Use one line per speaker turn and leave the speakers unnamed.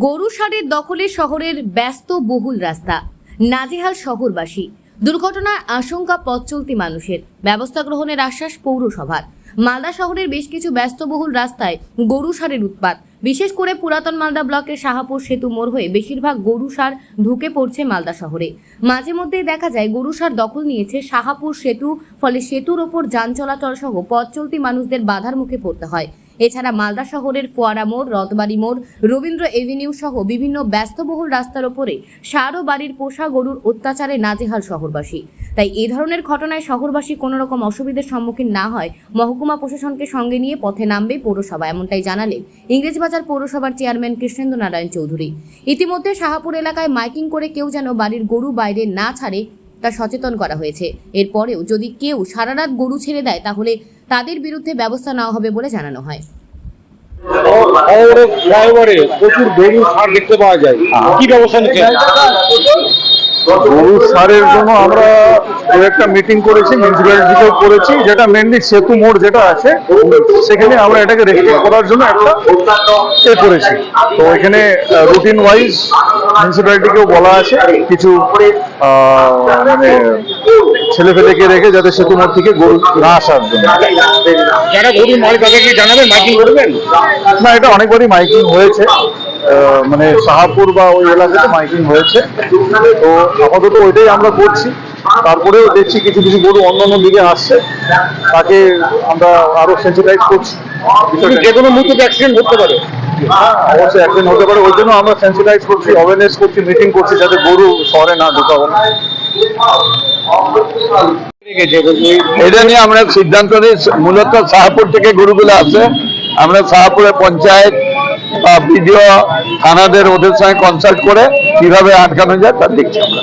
গরু সারের দখলে শহরের ব্যস্ত বহুল রাস্তা। নাজেহাল শহরবাসী। দুর্ঘটনার আশঙ্কা পথ চলতি মানুষের। ব্যবস্থা গ্রহণের আশ্বাস পৌরসভার। মালদা শহরের বেশ কিছু ব্যস্তবহুল রাস্তায় গরু সারের উৎপাত। বিশেষ করে পুরাতন মালদা ব্লকের শাহাপুর সেতু মোড় হয়ে বেশিরভাগ গরু সার ঢুকে পড়ছে মালদা শহরে। মাঝে মধ্যেই দেখা যায় গরু সার দখল নিয়েছে শাহাপুর সেতু, ফলে সেতুর ওপর যান চলাচল সহ পথ চলতি মানুষদের বাধার মুখে পড়তে হয়। এছাড়া মালদা শহরের ফোয়ারা মোড়, রথবাড়ি মোড়, রবীন্দ্র এভিনিউ সহ বিভিন্ন ব্যস্তবহুল রাস্তার ওপরে সার ও বাড়ির পোষা গরুর অত্যাচারে নাজেহাল শহরবাসী। তাই এ ধরনের ঘটনায় শহরবাসী কোনো রকম অসুবিধার সম্মুখীন না হয়, মহকুমা প্রশাসনকে সঙ্গে নিয়ে পথে নামবে পৌরসভা, এমনটাই জানালেন ইংরেজবাজার পৌরসভার চেয়ারম্যান কৃষ্ণেন্দ্র নারায়ণ চৌধুরী। ইতিমধ্যে শাহাপুর এলাকায় মাইকিং করে কেউ যেন বাড়ির গরু বাইরে না ছাড়ে তা সচেতন করা হয়েছে। এরপরেও যদি কেউ সারা রাত গরু ছেড়ে দেয় তাহলে তাদের বিরুদ্ধে ব্যবস্থা নেওয়া হবে বলে জানানো হয়।
ফ্লাইওভারে প্রচুর গরু সার দেখতে পাওয়া যায়। কি ব্যবস্থা নিচ্ছেন
গরু সারের জন্য আমরা একটা মিটিং করেছি করেছি যেটা মেনলি সেতু মোড় যেটা আছে সেখানে আমরা এটাকে করার জন্য একটা এ করেছি। তো এখানে রুটিন ওয়াইজ মিউনিসিপ্যালিটিকেও বলা আছে কিছু মানে ছেলে ফেলেকে রেখে যাতে সেতু মোড় থেকে গরু না আসার জন্য
যারা গরু তাদেরকে জানাবেন মাইকিং করবেন?
না এটা অনেকবারই মাইকিং হয়েছে। মানে শাহাপুর বা ওই এলাকাতে মাইকিং হয়েছে। তো আপাতত ওইটাই আমরা করছি। তারপরেও দেখছি কিছু কিছু গরু অন্য অন্য দিকে আসছে। তাকে আমরা আরও সেন্সিটাইজ করছি।
যে কোনো মুহূর্তে অ্যাক্সিডেন্ট ঘটতে পারে।
হ্যাঁ, অবশ্যই একদিন হতে পারে। ওই জন্য আমরা সেন্সিটাইজ করছি অ্যাওয়ারনেস করছি মিটিং করছি যাতে গরু শহরে না ঢুকাবো
এটা নিয়ে আমরা সিদ্ধান্ত নিই মূলত শাহপুর থেকে গরুগুলো আসে। আমরা শাহপুরের পঞ্চায়েত বা বিডিও থানাদের ওদের সঙ্গে কনসাল্ট করে কীভাবে আটকানো যায় তা দেখছি আমরা।